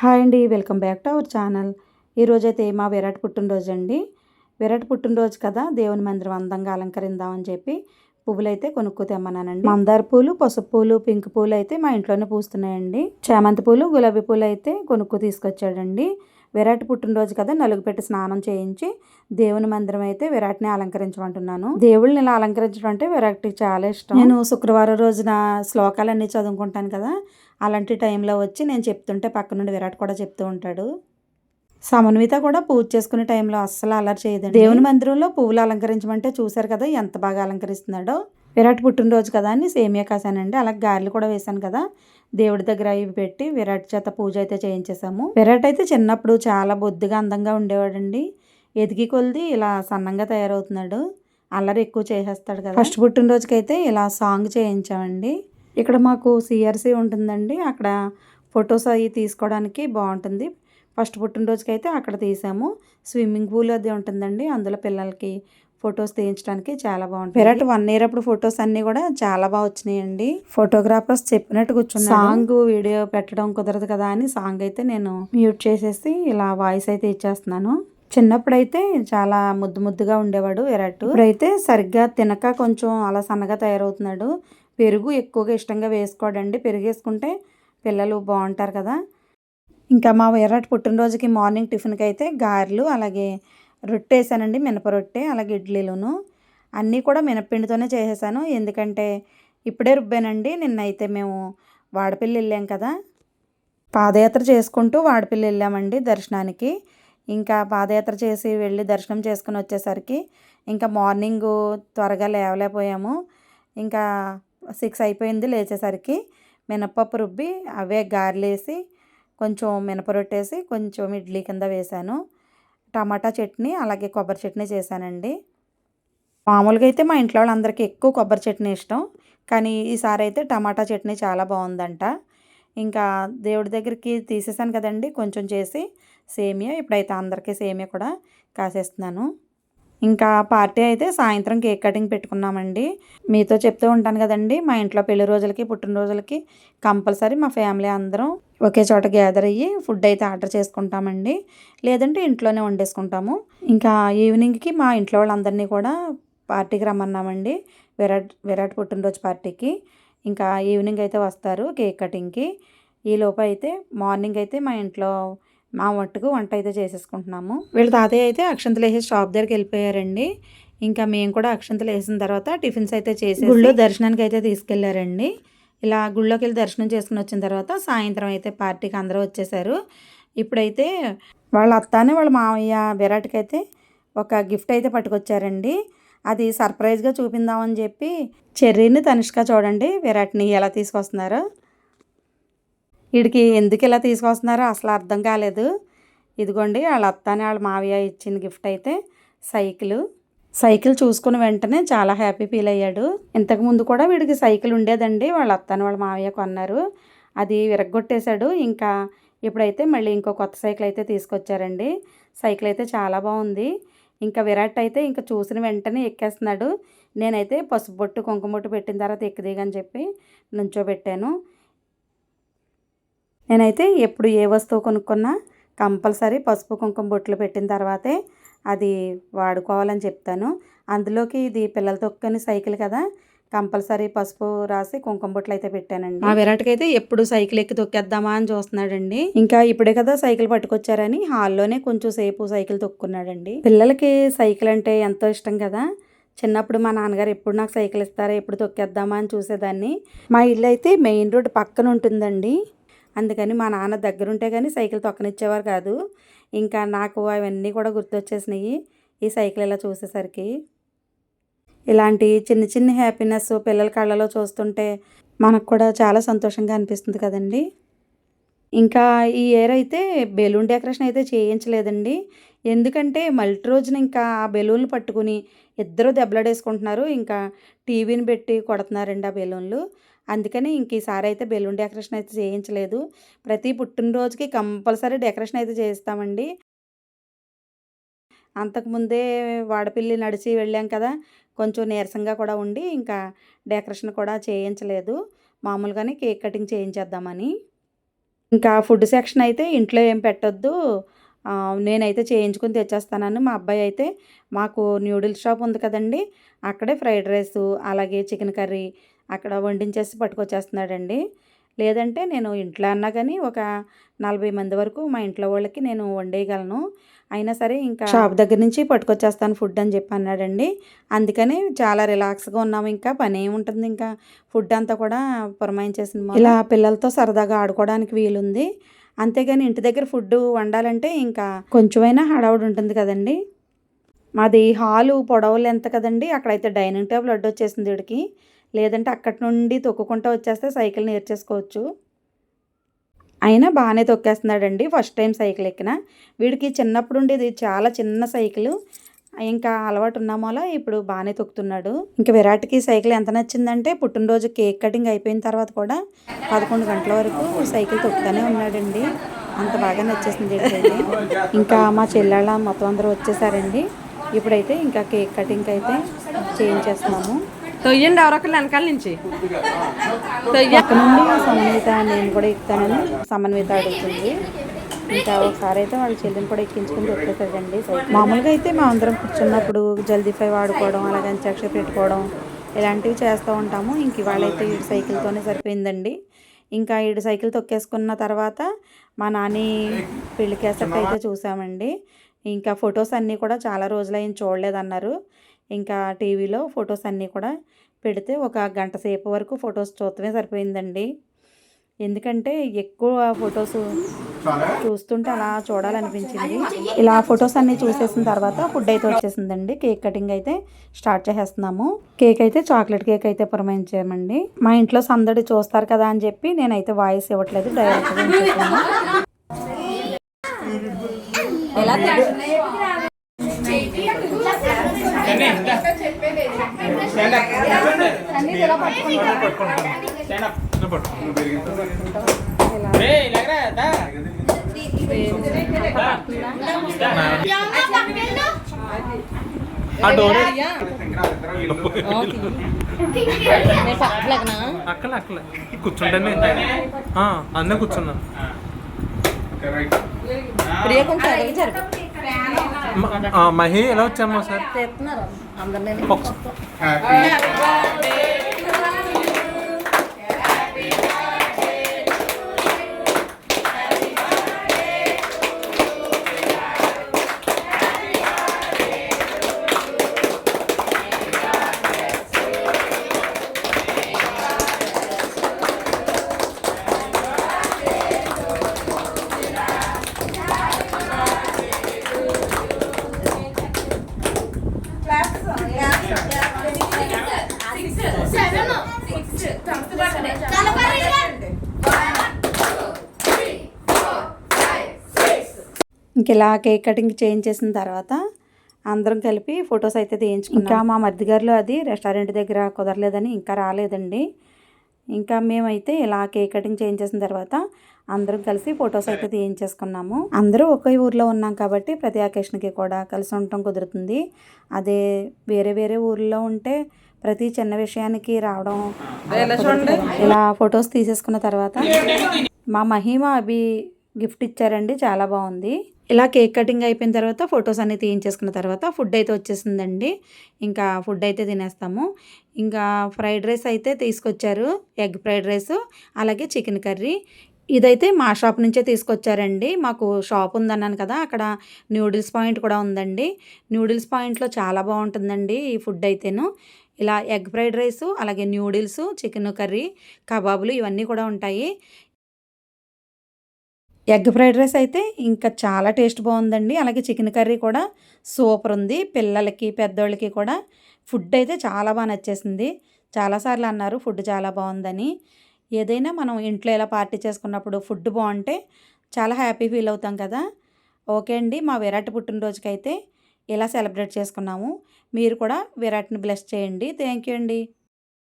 Hi అండి welcome back to our channel. ఈరోజైతే మా విరాట్ పుట్టినరోజు అండి విరాట్ పుట్టినరోజు కదా దేవుని మందిరం అందంగా అలంకరిందామని చెప్పి పువ్వులు అయితే కొనుక్కు తెమ్మన్నానండి. మందార పూలు పసుపు పూలు పింక్ పూలు అయితే మా ఇంట్లోనే పూస్తున్నాయండి. చామంతి పూలు గులాబీ పూలు అయితే కొనుక్కు తీసుకొచ్చాడండి. విరాట్ పుట్టినరోజు కదా నలుగు పెట్టి స్నానం చేయించి దేవుని మందిరం అయితే విరాట్ని అలంకరించమంటున్నాను. దేవుళ్ళని ఇలా అలంకరించడం అంటే విరాట్కి చాలా ఇష్టం. నేను శుక్రవారం రోజున శ్లోకాలన్నీ చదువుకుంటాను కదా అలాంటి టైంలో వచ్చి నేను చెప్తుంటే పక్క నుండి విరాట్ కూడా చెప్తూ ఉంటాడు. సమన్విత కూడా పూజ చేసుకునే టైంలో అస్సలు అలర్ చేయదండి. దేవుని మందిరంలో పువ్వులు అలంకరించమంటే చూశారు కదా ఎంత బాగా అలంకరిస్తున్నాడో. విరాట్ పుట్టినరోజు కదా అని సేమియా కాసానండి అలాగే గారెలు కూడా వేశాను కదా. దేవుడి దగ్గర ఇవి పెట్టి విరాట్ చేత పూజ అయితే చేయించేసాము విరాట్ అయితే చిన్నప్పుడు చాలా బొద్దుగా అందంగా ఉండేవాడండి. ఎదిగి కొలిది ఇలా సన్నంగా తయారవుతున్నాడు. అల్లరి ఎక్కువ చేసేస్తాడు కదా. ఫస్ట్ పుట్టినరోజుకైతే ఇలా సాంగ్ చేయించామండి. ఇక్కడ మాకు సిఆర్సీ ఉంటుందండి. అక్కడ ఫొటోస్ అవి తీసుకోవడానికి బాగుంటుంది. ఫస్ట్ పుట్టినరోజుకి అయితే అక్కడ తీసాము. స్విమ్మింగ్ పూల్ అది ఉంటుందండి. అందులో పిల్లలకి ఫొటోస్ తీయించడానికి చాలా బాగుంటుంది. విరాట్ వన్ ఇయర్ అప్పుడు ఫొటోస్ అన్నీ కూడా చాలా బాగా వచ్చినాయండి. ఫోటోగ్రాఫర్స్ చెప్పినట్టు కూర్చున్నా సాంగ్ వీడియో పెట్టడం కుదరదు కదా అని సాంగ్ అయితే నేను మ్యూట్ చేసేసి ఇలా వాయిస్ అయితే ఇచ్చేస్తున్నాను. చిన్నప్పుడైతే చాలా ముద్దు ముద్దుగా ఉండేవాడు విరాట్. ఇప్పుడైతే సరిగ్గా తినక కొంచెం అలా సన్నగా తయారవుతున్నాడు. పెరుగు ఎక్కువగా ఇష్టంగా వేసుకోడండి. పెరుగు వేసుకుంటే పిల్లలు బాగుంటారు కదా. ఇంకా మా విరాట్ పుట్టినరోజుకి మార్నింగ్ టిఫిన్కి అయితే గారెలు అలాగే రొట్టె వేసానండి మినప రొట్టె అలాగే ఇడ్లీలోను. అన్నీ కూడా మినప్పిండితోనే చేసేసాను. ఎందుకంటే ఇప్పుడే రుబ్బానండి. నిన్నైతే మేము వాడపల్లి వెళ్ళాం కదా. పాదయాత్ర చేసుకుంటూ వాడపల్లి వెళ్ళామండి దర్శనానికి. ఇంకా పాదయాత్ర చేసి వెళ్ళి దర్శనం చేసుకుని వచ్చేసరికి ఇంకా మార్నింగ్ త్వరగా లేవలేకపోయాము. ఇంకా సిక్స్ అయిపోయింది లేచేసరికి మినపప్పు రుబ్బి అవే గారెలేసి కొంచెం మినపరొట్టేసి కొంచెం ఇడ్లీ కింద వేశాను టమాటా చట్నీ అలాగే కొబ్బరి చట్నీ చేశానండి. మామూలుగా అయితే మా ఇంట్లో వాళ్ళందరికీ ఎక్కువ కొబ్బరి చట్నీ ఇష్టం. కానీ ఈసారి అయితే టమాటా చట్నీ చాలా బాగుందంట. ఇంకా దేవుడి దగ్గరికి తీసేసాను కదండి కొంచెం చేసి సేమియా ఇప్పుడైతే అందరికీ సేమియా కూడా కాసేస్తున్నాను. ఇంకా పార్టీ అయితే సాయంత్రం కేక్ కటింగ్ పెట్టుకున్నామండి. మీతో చెప్తూ ఉంటాను కదండి మా ఇంట్లో పెళ్ళి రోజులకి పుట్టినరోజులకి కంపల్సరీ మా ఫ్యామిలీ అందరం ఒకే చోట గ్యాదర్ అయ్యి ఫుడ్ అయితే ఆర్డర్ చేసుకుంటామండి. లేదంటే ఇంట్లోనే వండేసుకుంటాము. ఇంకా ఈవినింగ్కి మా ఇంట్లో వాళ్ళందరినీ కూడా పార్టీకి రమ్మన్నామండి విరాట్ విరాట్ పుట్టినరోజు పార్టీకి. ఇంకా ఈవినింగ్ అయితే వస్తారు కేక్ కటింగ్కి. ఈలోపు అయితే మార్నింగ్ అయితే మా ఇంట్లో మా మట్టుకు వంట అయితే చేసేసుకుంటున్నాము. వీళ్ళ తాతయ్య అయితే అక్షంతలు వేసే షాప్ దగ్గరికి వెళ్ళిపోయారండి. ఇంకా మేము కూడా అక్షంతలు వేసిన తర్వాత టిఫిన్స్ అయితే చేసి గుళ్ళో దర్శనానికి అయితే తీసుకెళ్ళారండి. ఇలా గుళ్ళోకి వెళ్ళి దర్శనం చేసుకుని వచ్చిన తర్వాత సాయంత్రం అయితే పార్టీకి అందరూ వచ్చేసారు. ఇప్పుడైతే వాళ్ళ అత్తానే వాళ్ళ మామయ్య విరాట్కి అయితే ఒక గిఫ్ట్ అయితే పట్టుకొచ్చారండి. అది సర్ప్రైజ్గా చూపిందామని చెప్పి చెర్రీని తనిష్క చూడండి విరాట్ని ఎలా తీసుకొస్తున్నారో. వీడికి ఎందుకు ఇలా తీసుకొస్తున్నారో అసలు అర్థం కాలేదు. ఇదిగోండి వాళ్ళ అత్తాని వాళ్ళ మావయ్య ఇచ్చిన గిఫ్ట్ అయితే సైకిల్. సైకిల్ చూసుకున్న వెంటనే చాలా హ్యాపీ ఫీల్ అయ్యాడు. ఇంతకుముందు కూడా వీడికి సైకిల్ ఉండేదండి. వాళ్ళ అత్తని వాళ్ళ మావయ్య కొన్నారు. అది విరగొట్టేశాడు ఇంకా ఇప్పుడైతే మళ్ళీ ఇంకో కొత్త సైకిల్ అయితే తీసుకొచ్చారండి. సైకిల్ అయితే చాలా బాగుంది. ఇంకా విరాట్ అయితే ఇంకా చూసిన వెంటనే ఎక్కేస్తున్నాడు. నేనైతే పసుపు బొట్టు కుంకుమ బొట్టు పెట్టిన తర్వాత ఎక్కదిగని చెప్పి నుంచోబెట్టాను. నేనైతే ఎప్పుడు ఏ వస్తువు కొనుక్కున్నా కంపల్సరీ పసుపు కుంకుమ బొట్లు పెట్టిన తర్వాతే అది వాడుకోవాలని చెప్తాను. అందులోకి ఇది పిల్లల తొక్కని సైకిల్ కదా కంపల్సరీ పసుపు రాసి కుంకుమ బొట్లు అయితే పెట్టానండి. ఆ విరాట్కి అయితే ఎప్పుడు సైకిల్ ఎక్కి తొక్కేద్దామా అని చూస్తున్నాడండి. ఇంకా ఇప్పుడే కదా సైకిల్ పట్టుకొచ్చారని హాల్లోనే కొంచెం సేపు సైకిల్ తొక్కున్నాడండి. పిల్లలకి సైకిల్ అంటే ఎంతో ఇష్టం కదా చిన్నప్పుడు మా నాన్నగారు ఎప్పుడు నాకు సైకిల్ ఇస్తారా ఎప్పుడు తొక్కేద్దామా అని చూసేదాన్ని. మా ఇల్లు అయితే మెయిన్ రోడ్ పక్కన ఉంటుందండి. అందుకని మా నాన్న దగ్గరుంటే కానీ సైకిల్ తొక్కనిచ్చేవారు కాదు. ఇంకా నాకు అవన్నీ కూడా గుర్తొచ్చేసినాయి ఈ సైకిల్ ఇలా చూసేసరికి. ఇలాంటి చిన్న చిన్న హ్యాపీనెస్ పిల్లల కళ్ళలో చూస్తుంటే మనకు కూడా చాలా సంతోషంగా అనిపిస్తుంది కదండి. ఇంకా ఈ ఇయర్ అయితే బెలూన్ డెకరేషన్ అయితే చేయించలేదండి. ఎందుకంటే మల్టీ రోజున ఇంకా ఆ బెలూన్లు పట్టుకుని ఇద్దరు దెబ్బలాడేసుకుంటున్నారు. ఇంకా టీవీని పెట్టి కొడుతున్నారండి ఆ బెలూన్లు. అందుకని ఇంక ఈసారి అయితే బెలూన్ డెకరేషన్ అయితే చేయించలేదు. ప్రతి పుట్టినరోజుకి కంపల్సరీ డెకరేషన్ అయితే చేస్తామండి అంతకుముందే వాడపిల్లి నడిచి వెళ్ళాం కదా కొంచెం నీరసంగా కూడా ఉండి ఇంకా డెకరేషన్ కూడా చేయించలేదు. మామూలుగానే కేక్ కటింగ్ చేయించేద్దామని. ఇంకా ఫుడ్ సెక్షన్ అయితే ఇంట్లో ఏం పెట్టొద్దు. నేనైతే చేయించుకుని తెచ్చేస్తానని మా అబ్బాయి అయితే మాకు న్యూడిల్స్ షాప్ ఉంది కదండి అక్కడే ఫ్రైడ్ రైస్ అలాగే చికెన్ కర్రీ అక్కడ వండించేసి పట్టుకొచ్చేస్తున్నాడండి. లేదంటే నేను ఇంట్లో అన్నా కానీ ఒక నలభై మంది వరకు మా ఇంట్లో వాళ్ళకి నేను వండేయగలను. అయినా సరే ఇంకా షాప్ దగ్గర నుంచి పట్టుకొచ్చేస్తాను ఫుడ్ అని చెప్పి అన్నాడండి. అందుకని చాలా రిలాక్స్గా ఉన్నాము ఇంకా పని ఏముంటుంది ఇంకా. ఫుడ్ అంతా కూడా పురమాయించేసింది ఇలా పిల్లలతో సరదాగా ఆడుకోవడానికి వీలుంది. అంతేగాని ఇంటి దగ్గర ఫుడ్ వండాలంటే ఇంకా కొంచెమైనా హడావుడి ఉంటుంది కదండి. మాది హాలు పొడవులు ఎంత కదండి. అక్కడైతే డైనింగ్ టేబుల్ అడ్డు వచ్చేసింది వీడికి లేదంటే అక్కడి నుండి తొక్కుకుంటూ వచ్చేస్తే సైకిల్ నేర్చేసుకోవచ్చు. అయినా బాగానే తొక్కేస్తున్నాడండి. ఫస్ట్ టైం సైకిల్ ఎక్కిన. వీడికి చిన్నప్పుడు ఉండేది చాలా చిన్న సైకిల్. ఇంకా అలవాటు ఉన్నామోలా ఇప్పుడు బాగానే తొక్కుతున్నాడు. ఇంకా విరాట్కి సైకిల్ ఎంత నచ్చిందంటే పుట్టినరోజు కేక్ కటింగ్ అయిపోయిన తర్వాత కూడా పదకొండు గంటల వరకు సైకిల్ తొక్కుతూనే ఉన్నాడండి. అంత బాగా నచ్చేసింది. ఇంకా మా చెల్లెళ్ళ మొత్తం అందరూ వచ్చేసారండి. ఇప్పుడైతే ఇంకా కేక్ కటింగ్ అయితే చేయించేస్తున్నాము. తొయ్యండి ఎవరొకరు వెనకాల నుంచి. తొయ్య నుండి సమన్విత నేను కూడా ఎక్కుతానని సమన్విత అడుగుతుంది. ఇంకా ఒకసారి అయితే వాళ్ళ చెల్లిని కూడా ఎక్కించుకుని పెట్టేసాడండి మామూలుగా అయితే మా అందరం కూర్చున్నప్పుడు జల్దీ ఫై వాడుకోవడం అలాగే అంత్యాక్షరి పెట్టుకోవడం ఇలాంటివి చేస్తూ ఉంటాము. ఇంక ఇవాళ అయితే ఈ సైకిల్తోనే సరిపోయిందండి. ఇంకా ఈడు సైకిల్ తొక్కేసుకున్న తర్వాత మా నాని పెళ్ళి క్యాసెట్ అయితే చూసామండి. ఇంకా ఫొటోస్ అన్నీ కూడా చాలా రోజులైన చూడలేదన్నారు. ఇంకా టీవీలో ఫొటోస్ అన్నీ కూడా పెడితే ఒక గంట సేపు వరకు ఫొటోస్ చూడటమే సరిపోయిందండి. ఎందుకంటే ఎక్కువ ఫొటోస్ చూస్తుంటే అలా చూడాలనిపించింది ఇలా ఫొటోస్ అన్ని చూసేసిన తర్వాత ఫుడ్ అయితే వచ్చేసిందండి కేక్ కటింగ్ అయితే స్టార్ట్ చేసేస్తున్నాము కేక్ అయితే చాక్లెట్ కేక్ అయితే పురమాయించామండి మా ఇంట్లో సందడి చూస్తారు కదా అని చెప్పి నేనైతే వాయిస్ ఇవ్వట్లేదు డైరెక్ట్గా ఉంచేసాను. ఎలా ఆ డోర్ పక్కలగనా అక్కలే అక్కలే కూర్చుంటానే మ- ఆ, మహి ఎలా వచ్చామా సార్? అందరినీ ఇంక ఇలా కేక్ కటింగ్ చేయించేసిన తర్వాత అందరం కలిపి ఫొటోస్ అయితే తీయించుకున్నాం. ఇంకా మా మధ్య గారిలో అది రెస్టారెంట్ దగ్గర కుదరలేదని ఇంకా రాలేదండి. ఇంకా మేమైతే ఇలా కేక్ కటింగ్ చేయించేసిన తర్వాత అందరం కలిసి ఫొటోస్ అయితే తీయించేసుకున్నాము అందరూ ఒకే ఊర్లో ఉన్నాం కాబట్టి ప్రతి అకేషన్కి కూడా కలిసి ఉండటం కుదురుతుంది అదే వేరే వేరే ఊర్లో ఉంటే ప్రతి చిన్న విషయానికి రావడం. ఇలా ఫొటోస్ తీసేసుకున్న తర్వాత మా మహిమ అభి గిఫ్ట్ ఇచ్చారండి చాలా బాగుంది. ఇలా కేక్ కటింగ్ అయిపోయిన తర్వాత ఫొటోస్ అన్ని తీయించేసుకున్న తర్వాత ఫుడ్ అయితే వచ్చేసిందండి. ఇంకా ఫుడ్ అయితే తినేస్తాము. ఇంకా ఫ్రైడ్ రైస్ అయితే తీసుకొచ్చారు ఎగ్ ఫ్రైడ్ రైస్ అలాగే చికెన్ కర్రీ. ఇదైతే మా షాప్ నుంచే తీసుకొచ్చారండి. మాకు షాప్ ఉందన్నాను కదా అక్కడ న్యూడిల్స్ పాయింట్ కూడా ఉందండి. న్యూడిల్స్ పాయింట్లో చాలా బాగుంటుందండి ఈ ఫుడ్ అయితేను. ఇలా ఎగ్ ఫ్రైడ్ రైస్ అలాగే న్యూడిల్స్ చికెన్ కర్రీ కబాబులు ఇవన్నీ కూడా ఉంటాయి. ఎగ్ ఫ్రైడ్ రైస్ అయితే ఇంకా చాలా టేస్ట్ బాగుందండి. అలాగే చికెన్ కర్రీ కూడా సూపర్ ఉంది. పిల్లలకి పెద్దోళ్ళకి కూడా ఫుడ్ అయితే చాలా బాగా నచ్చేసింది. చాలాసార్లు అన్నారు ఫుడ్ చాలా బాగుందని. ఏదైనా మనం ఇంట్లో ఇలా పార్టీ చేసుకున్నప్పుడు ఫుడ్ బాగుంటే చాలా హ్యాపీ ఫీల్ అవుతాం కదా. ఓకే అండి మా విరాట్ పుట్టినరోజుకైతే ఇలా సెలబ్రేట్ చేసుకున్నాము. మీరు కూడా విరాట్ని బ్లెస్ చేయండి. థ్యాంక్ యూ అండి.